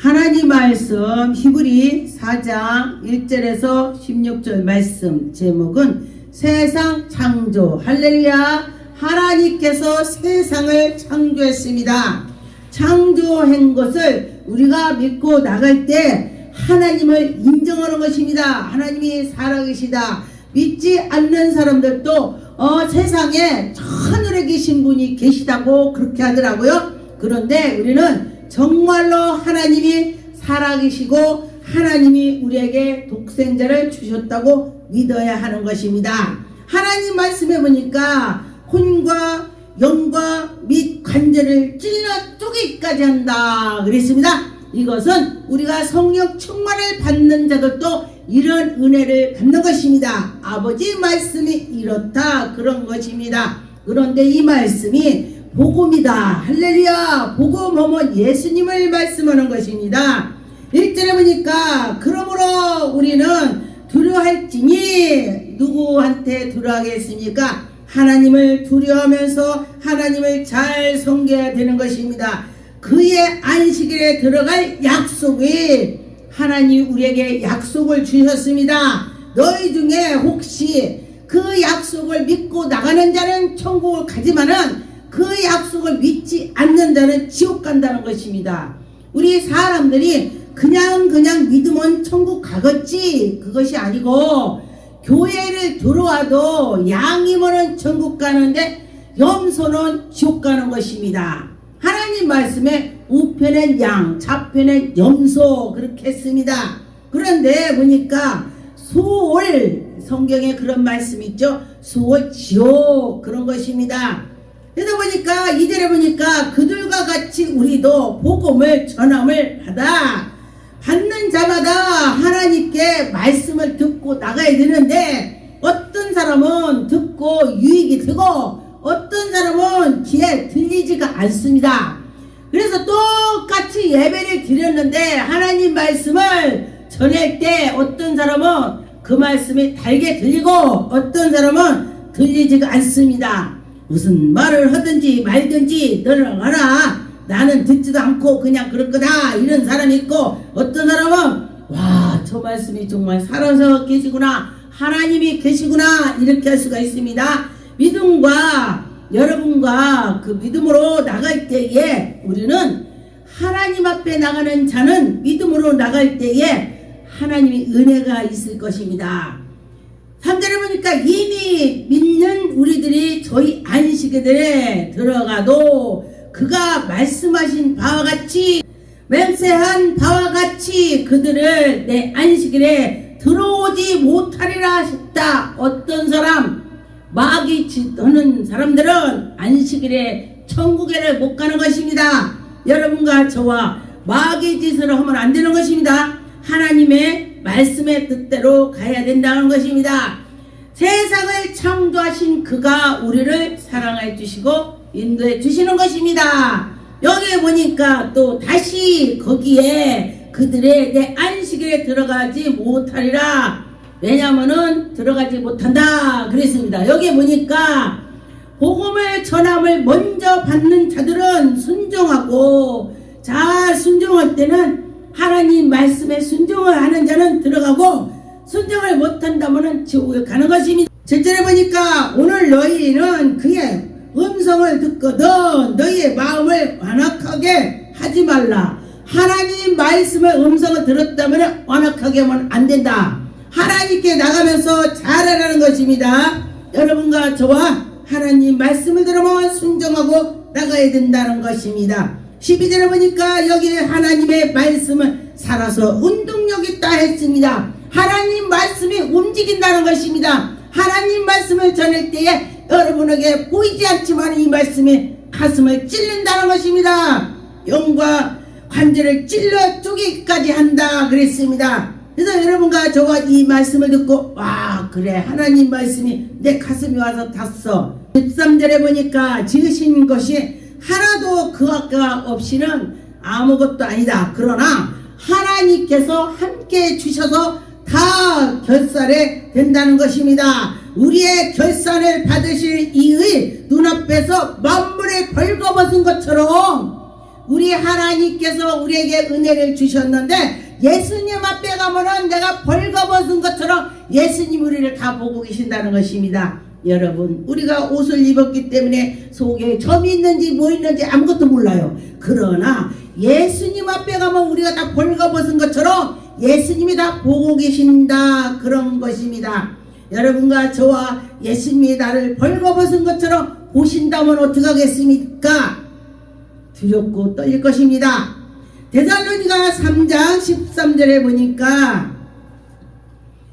하나님 말씀 히브리 4장 1절에서 16절 말씀 제목은 세상 창조 할렐루야 하나님께서 세상을 창조했습니다. 창조한 것을 우리가 믿고 나갈 때 하나님을 인정하는 것입니다. 하나님이 살아계시다. 믿지 않는 사람들도 어, 세상에 하늘에 계신 분이 계시다고 그렇게 하더라고요. 그런데 우리는 정말로 하나님이 살아계시고 하나님이 우리에게 독생자를 주셨다고 믿어야 하는 것입니다. 하나님 말씀해 보니까 혼과 영과 및 관절을 찔러 쪼개기까지 한다 그랬습니다. 이것은 우리가 성령 충만을 받는 자들도 이런 은혜를 받는 것입니다. 아버지 말씀이 이렇다 그런 것입니다. 그런데 이 말씀이 복음이다. 할렐루야. 복음 하면 예수님을 말씀하는 것입니다. 1절에 보니까 그러므로 우리는 두려워할지니 누구한테 두려워하겠습니까? 하나님을 두려워하면서 하나님을 잘 섬겨야 되는 것입니다. 그의 안식일에 들어갈 약속이 하나님 우리에게 약속을 주셨습니다. 너희 중에 혹시 그 약속을 믿고 나가는 자는 천국을 가지만은 그 약속을 믿지 않는 자는 지옥 간다는 것입니다. 우리 사람들이 그냥 그냥 믿으면 천국 가겠지 그것이 아니고 교회를 들어와도 양이면은 천국 가는데 염소는 지옥 가는 것입니다. 하나님 말씀에 우편엔 양, 좌편엔 염소 그렇게 했습니다. 그런데 보니까 소월 성경에 그런 말씀 있죠. 소월 지옥 그런 것입니다. 그러다 보니까 이절에 보니까 그들과 같이 우리도 복음을 전함을 받아 받는 자마다 하나님께 말씀을 듣고 나가야 되는데 어떤 사람은 듣고 유익이 되고 어떤 사람은 귀에 들리지가 않습니다. 그래서 똑같이 예배를 드렸는데 하나님 말씀을 전할 때 어떤 사람은 그 말씀이 달게 들리고 어떤 사람은 들리지가 않습니다. 무슨 말을 하든지 말든지 알아. 나는 듣지도 않고 그냥 그럴 거다. 이런 사람이 있고 어떤 사람은 와 저 말씀이 정말 살아서 계시구나. 하나님이 계시구나. 이렇게 할 수가 있습니다. 믿음과 여러분과 그 믿음으로 나갈 때에 우리는 하나님 앞에 나가는 자는 믿음으로 나갈 때에 하나님의 은혜가 있을 것입니다. 3절에 보니까 이미 믿는 우리들이 저희 안식일에 들어가도 그가 말씀하신 바와 같이 맹세한 바와 같이 그들을 내 안식일에 들어오지 못하리라 싶다. 어떤 사람 마귀 짓하는 사람들은 안식일에 천국에를 못 가는 것입니다. 여러분과 저와 마귀 짓을 하면 안 되는 것입니다. 하나님의 말씀의 뜻대로 가야 된다는 것입니다. 세상을 창조하신 그가 우리를 사랑해 주시고 인도해 주시는 것입니다. 여기에 보니까 또 다시 거기에 그들의 내 안식일에 들어가지 못하리라. 왜냐면은 들어가지 못한다 그랬습니다. 여기에 보니까 복음의 전함을 먼저 받는 자들은 순종하고 잘 순종할 때는 하나님 말씀에 순종을 하는 자는 들어가고 순종을 못한다면은 지옥에 가는 것입니다. 실제로 보니까 오늘 너희는 그의 음성을 듣거든 너희의 마음을 완악하게 하지 말라. 하나님 말씀의 음성을 들었다면 완악하게 하면 안 된다. 하나님께 나가면서 잘하라는 것입니다. 여러분과 저와 하나님 말씀을 들으면 순종하고 나가야 된다는 것입니다. 12절에 보니까 여기 하나님의 말씀은 살아서 운동력 있다 했습니다. 하나님 말씀이 움직인다는 것입니다. 하나님 말씀을 전할 때에 여러분에게 보이지 않지만 이 말씀이 가슴을 찔른다는 것입니다. 영과 관절을 찔러 쪼개기까지 한다 그랬습니다. 그래서 여러분과 저와 이 말씀을 듣고 와 그래 하나님 말씀이 내 가슴이 와서 닿았어 13절에 보니까 지으신 것이 하나도 그 아까 없이는 아무것도 아니다 그러나 하나님께서 함께 주셔서 다 결산에 된다는 것입니다 우리의 결산을 받으실 이의 눈앞에서 만물을 벌거벗은 것처럼 우리 하나님께서 우리에게 은혜를 주셨는데 예수님 앞에 가면은 내가 벌거벗은 것처럼 예수님 우리를 다 보고 계신다는 것입니다. 여러분 우리가 옷을 입었기 때문에 속에 점이 있는지 뭐 있는지 아무것도 몰라요. 그러나 예수님 앞에 가면 우리가 다 벌거벗은 것처럼 예수님이 다 보고 계신다 그런 것입니다. 여러분과 저와 예수님이 나를 벌거벗은 것처럼 보신다면 어떡하겠습니까? 두렵고 떨릴 것입니다. 데살로니가 3장 13절에 보니까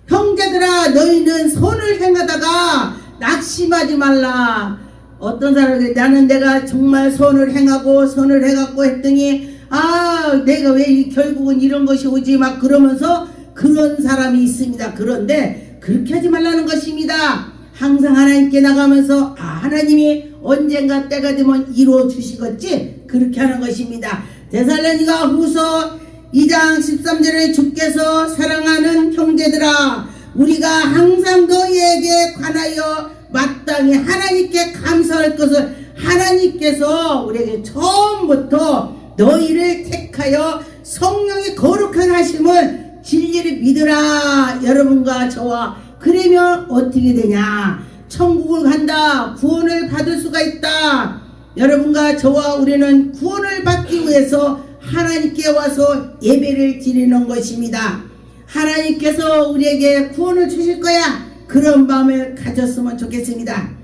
형제들아 너희는 선을 행하다가 낙심하지 말라. 어떤 사람이 나는 내가 정말 선을 행하고 선을 해갖고 했더니 아 내가 왜 이- 결국은 이런 것이 오지 막 그러면서 그런 사람이 있습니다. 그런데 그렇게 하지 말라는 것입니다. 항상 하나님께 나가면서 아 하나님이 언젠가 때가 되면 이루어 주시겠지 그렇게 하는 것입니다. 데살로니가 후서 2장 13절에 주께서 사랑하는 형제들아 우리가 항상 너희에게 관하여 마땅히 하나님께 감사할 것을 하나님께서 우리에게 처음부터 너희를 택하여 성령의 거룩한 하심을 진리를 믿으라 여러분과 저와. 그러면 어떻게 되냐? 천국을 간다 구원을 받을 수가 있다. 여러분과 저와 우리는 구원을 받기 위해서 하나님께 와서 예배를 드리는 것입니다. 하나님께서 우리에게 구원을 주실 거야. 그런 마음을 가졌으면 좋겠습니다.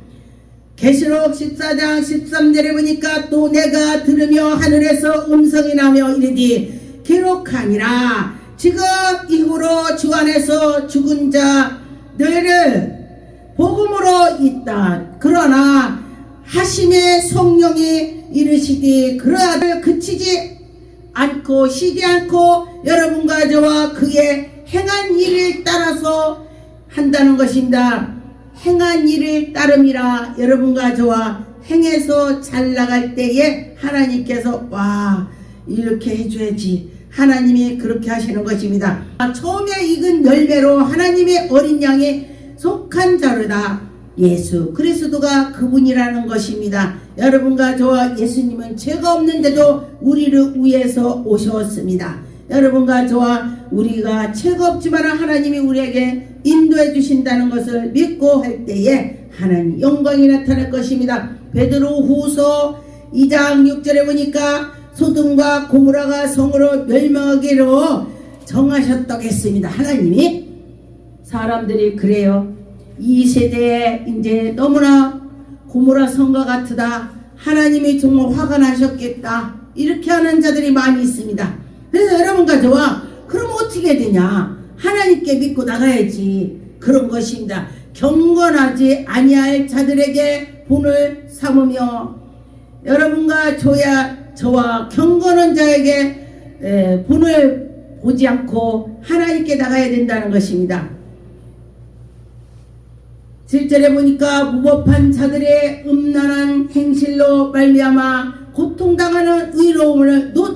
계시록 14장 13절에 보니까 또 내가 들으며 하늘에서 음성이 나며 이르디 기록하니라 지금 이후로 주 안에서 죽은 자들을 복음으로 있다. 그러나 하심의 성령이 이르시되 그러하들 그치지 않고 쉬지 않고 여러분과 저와 그의 행한 일을 따라서 한다는 것입니다. 행한 일을 따름이라 여러분과 저와 행해서 잘 나갈 때에 하나님께서 와 이렇게 해줘야지 하나님이 그렇게 하시는 것입니다. 아, 처음에 익은 열매로 하나님의 어린 양에 속한 자르다 예수 그리스도가 그분이라는 것입니다. 여러분과 저와 예수님은 죄가 없는데도 우리를 위해서 오셨습니다. 여러분과 저와 우리가 죄가 없지만 하나님이 우리에게 인도해 주신다는 것을 믿고 할 때에 하나님 영광이 나타날 것입니다. 베드로 후서 2장 6절에 보니까 소돔과 고무라가 성으로 멸망하기로 정하셨다고 했습니다. 하나님이 사람들이 그래요. 이 세대에 이제 너무나 고모라 성과 같으다. 하나님이 정말 화가 나셨겠다. 이렇게 하는 자들이 많이 있습니다. 그래서 여러분과 저와 그럼 어떻게 되냐? 하나님께 믿고 나가야지. 그런 것입니다. 경건하지 아니할 자들에게 본을 삼으며 여러분과 저야 저와 경건한 자에게 에, 본을 보지 않고 하나님께 나가야 된다는 것입니다. 7절에 보니까 무법한 자들의 음란한 행실로 말미암아 고통당하는 의로움을 노,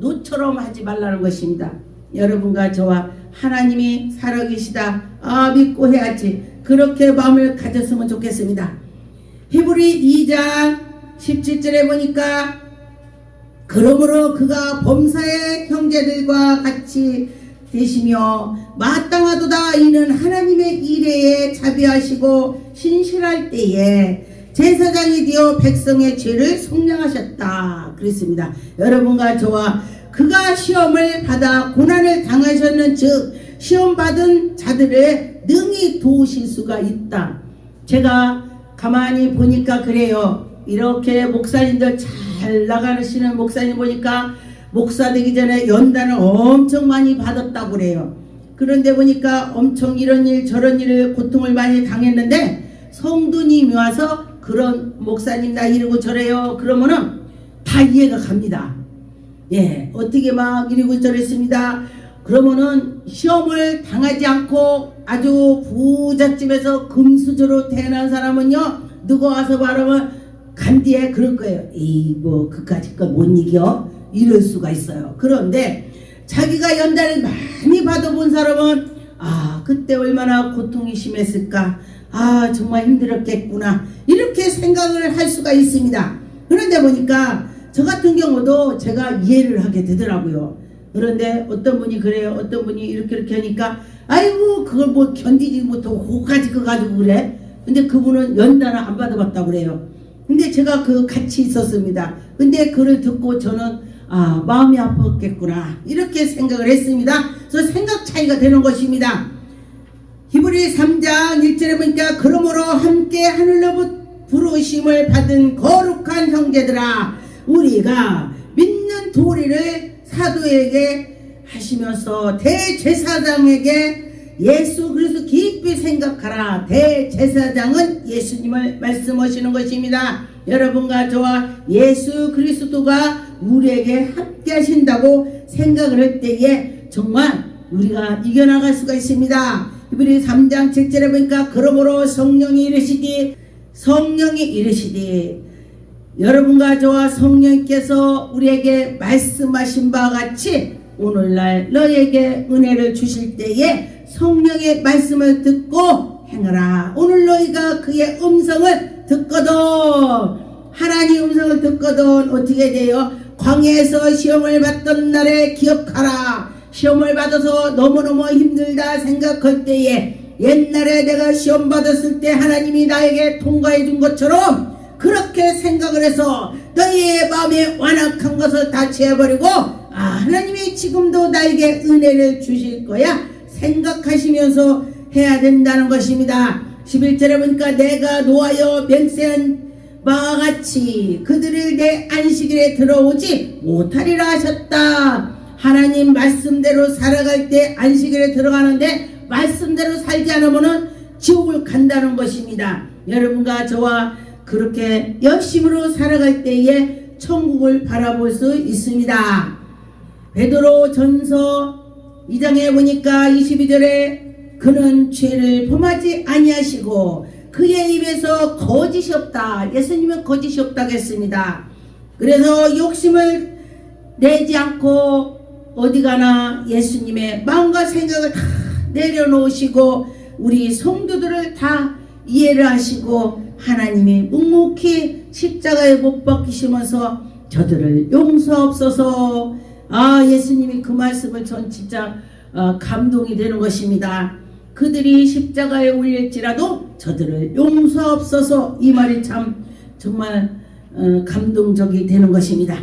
노처럼 하지 말라는 것입니다. 여러분과 저와 하나님이 살아계시다. 아 믿고 해야지. 그렇게 마음을 가졌으면 좋겠습니다. 히브리 2장 17절에 보니까 그러므로 그가 범사의 형제들과 같이 되시며 마땅하도다 이는 하나님의 이래에 자비하시고 신실할 때에 제사장이 되어 백성의 죄를 속량하셨다 그랬습니다. 여러분과 저와 그가 시험을 받아 고난을 당하셨는 즉 시험 받은 자들을 능히 도우실 수가 있다. 제가 가만히 보니까 그래요. 이렇게 목사님들 잘 나가시는 목사님 보니까 목사 되기 전에 연단을 엄청 많이 받았다고 그래요. 그런데 보니까 엄청 이런 일 저런 일을 고통을 많이 당했는데 성도님이 와서 그런 목사님 나 이러고 저래요. 그러면은 다 이해가 갑니다. 예, 어떻게 막 이러고 저랬습니다. 그러면은 시험을 당하지 않고 아주 부잣집에서 금수저로 태어난 사람은요, 누가 와서 말하면 간디에 그럴 거예요. 이뭐 그까짓 거못 이겨 이럴 수가 있어요. 그런데 자기가 연단을 많이 받아본 사람은 아 그때 얼마나 고통이 심했을까. 아 정말 힘들었겠구나 이렇게 생각을 할 수가 있습니다. 그런데 보니까 저 같은 경우도 제가 이해를 하게 되더라고요. 그런데 어떤 분이 그래요. 어떤 분이 이렇게 이렇게 하니까 아이고 그걸 뭐 견디지 못하고 그거까지 그거 가지고 그래. 근데 그분은 연단을 안 받아봤다고 그래요. 근데 제가 그 같이 있었습니다. 근데 그를 듣고 저는 아 마음이 아팠겠구나 이렇게 생각을 했습니다. 그래서 생각 차이가 되는 것입니다. 히브리 3장 1절에 보니까 그러므로 함께 하늘로 부르심을 받은 거룩한 형제들아 우리가 믿는 도리를 사도에게 하시면서 대제사장에게 예수 그리스도 깊이 생각하라. 대제사장은 예수님을 말씀하시는 것입니다. 여러분과 저와 예수 그리스도가 우리에게 함께 하신다고 생각을 할 때에 정말 우리가 이겨나갈 수가 있습니다. 히브리 3장 7절에 보니까 그러므로 성령이 이르시기 성령이 이르시되 여러분과 저와 성령께서 우리에게 말씀하신 바와 같이 오늘날 너에게 은혜를 주실 때에 성령의 말씀을 듣고 행하라. 오늘 너희가 그의 음성을 듣거든 하나님 음성을 듣거든 어떻게 돼요? 광야에서 시험을 받던 날에 기억하라. 시험을 받아서 너무너무 힘들다 생각할 때에 옛날에 내가 시험 받았을 때 하나님이 나에게 통과해 준 것처럼 그렇게 생각을 해서 너희의 마음에 완악한 것을 다 채워버리고 아 하나님이 지금도 나에게 은혜를 주실 거야 생각하시면서 해야 된다는 것입니다 11절에 보니까 내가 노하여 맹세한 바와 같이 그들을 내 안식일에 들어오지 못하리라 하셨다 하나님 말씀대로 살아갈 때 안식일에 들어가는데 말씀대로 살지 않으면은 지옥을 간다는 것입니다. 여러분과 저와 그렇게 열심으로 살아갈 때에 천국을 바라볼 수 있습니다. 베드로 전서 2장에 보니까 22절에 그는 죄를 범하지 아니하시고 그의 입에서 거짓이 없다. 예수님은 거짓이 없다고 했습니다. 그래서 욕심을 내지 않고 어디 가나 예수님의 마음과 생각을 다 내려놓으시고 우리 성도들을 다 이해를 하시고 하나님이 묵묵히 십자가에 못 박히시면서 저들을 용서없어서 아 예수님이 그 말씀을 전 진짜 어, 감동이 되는 것입니다. 그들이 십자가에 올릴지라도 저들을 용서없어서 이 말이 참 정말 어, 감동적이 되는 것입니다.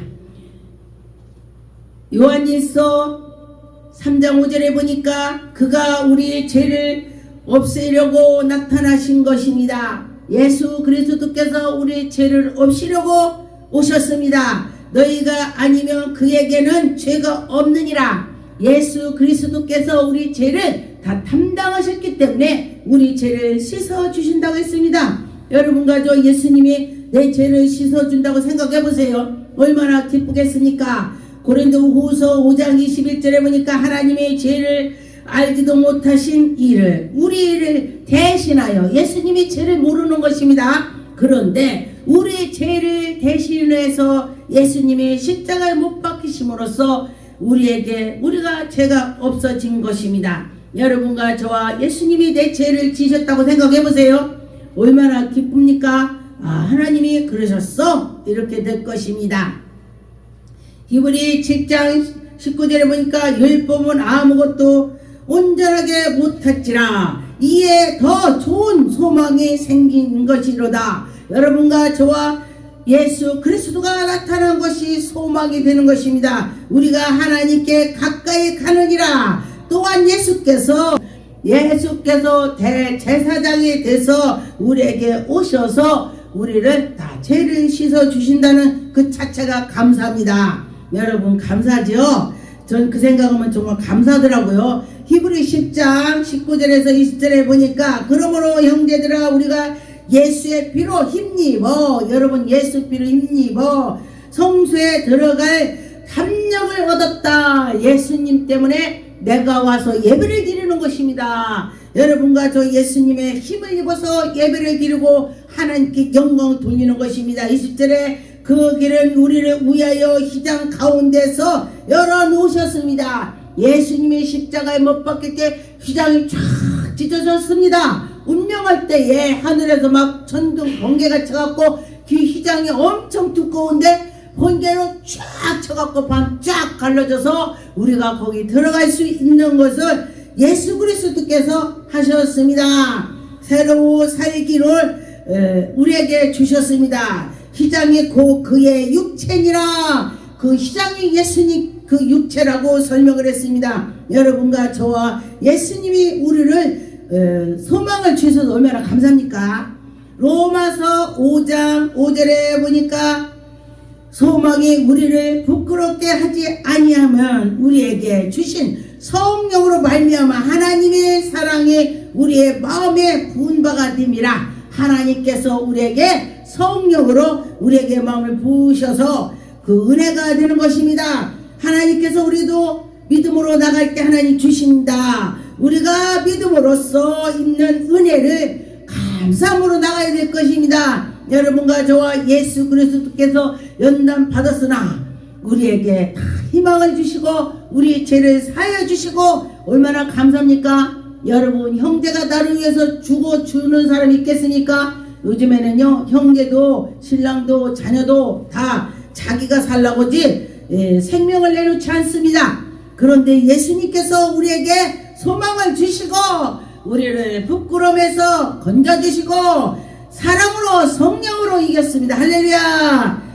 요한일서 3장 5절에 보니까 그가 우리의 죄를 없애려고 나타나신 것입니다. 예수 그리스도께서 우리의 죄를 없애려고 오셨습니다. 너희가 아니면 그에게는 죄가 없느니라. 예수 그리스도께서 우리 죄를 다 담당하셨기 때문에 우리 죄를 씻어 주신다고 했습니다. 여러분과 저 예수님이 내 죄를 씻어 준다고 생각해 보세요. 얼마나 기쁘겠습니까? 고린도 후서 5장 21절에 보니까 하나님의 죄를 알지도 못하신 이를 우리를 대신하여 예수님이 죄를 모르는 것입니다. 그런데 우리 죄를 대신해서 예수님이 십자가에 못 박히심으로써 우리에게 우리가 죄가 없어진 것입니다. 여러분과 저와 예수님이 내 죄를 지셨다고 생각해 보세요. 얼마나 기쁩니까? 아, 하나님이 그러셨어? 이렇게 될 것입니다. 히브리 7장 19절에 보니까 율법은 아무것도 온전하게 못했지라 이에 더 좋은 소망이 생긴 것이로다 여러분과 저와 예수 그리스도가 나타난 것이 소망이 되는 것입니다 우리가 하나님께 가까이 가느니라 또한 예수께서 예수께서 대제사장이 돼서 우리에게 오셔서 우리를 다 죄를 씻어 주신다는 그 자체가 감사합니다. 여러분 감사죠? 전그 생각하면 정말 감사하더라고요. 히브리 10장 19절에서 20절에 보니까 그러므로 형제들아 우리가 예수의 피로 힘입어 여러분 예수 피로 힘입어 성수에 들어갈 담력을 얻었다. 예수님 때문에 내가 와서 예배를 드리는 것입니다. 여러분과 저 예수님의 힘을 입어서 예배를 드리고 하나님께 영광 돌리는 것입니다. 20절에 그 길은 우리를 위하여 희장 가운데서 열어놓으셨습니다. 예수님의 십자가에 못 박힐 때 휘장이 쫙 찢어졌습니다. 운명할 때에 하늘에서 막 천둥 번개가 쳐갖고 그 휘장이 엄청 두꺼운데 번개로 쫙 쳐갖고 밤 쫙 갈라져서 우리가 거기 들어갈 수 있는 것을 예수 그리스도께서 하셨습니다. 새로운 살기를 에, 우리에게 주셨습니다. 희장이 곧 그의 육체니라. 그 희장이 예수님 그 육체라고 설명을 했습니다. 여러분과 저와 예수님이 우리를 에, 소망을 주셔서 얼마나 감사합니까? 로마서 5장 5절에 보니까 소망이 우리를 부끄럽게 하지 아니하면 우리에게 주신 성령으로 말미암아 하나님의 사랑이 우리의 마음에 부은 바가 됨이라 하나님께서 우리에게 성령으로 우리에게 마음을 부으셔서 그 은혜가 되는 것입니다. 하나님께서 우리도 믿음으로 나갈 때 하나님 주신다. 우리가 믿음으로써 있는 은혜를 감사함으로 나가야 될 것입니다. 여러분과 저와 예수 그리스도께서 연단 받았으나 우리에게 다 희망을 주시고 우리 죄를 사여 주시고 얼마나 감사합니까? 여러분 형제가 나를 위해서 주고 주는 사람이 있겠습니까? 요즘에는요 형제도 신랑도 자녀도 다 자기가 살라고지 예, 생명을 내놓지 않습니다. 그런데 예수님께서 우리에게 소망을 주시고 우리를 부끄러움에서 건져주시고 사랑으로 성령으로 이겼습니다. 할렐루야.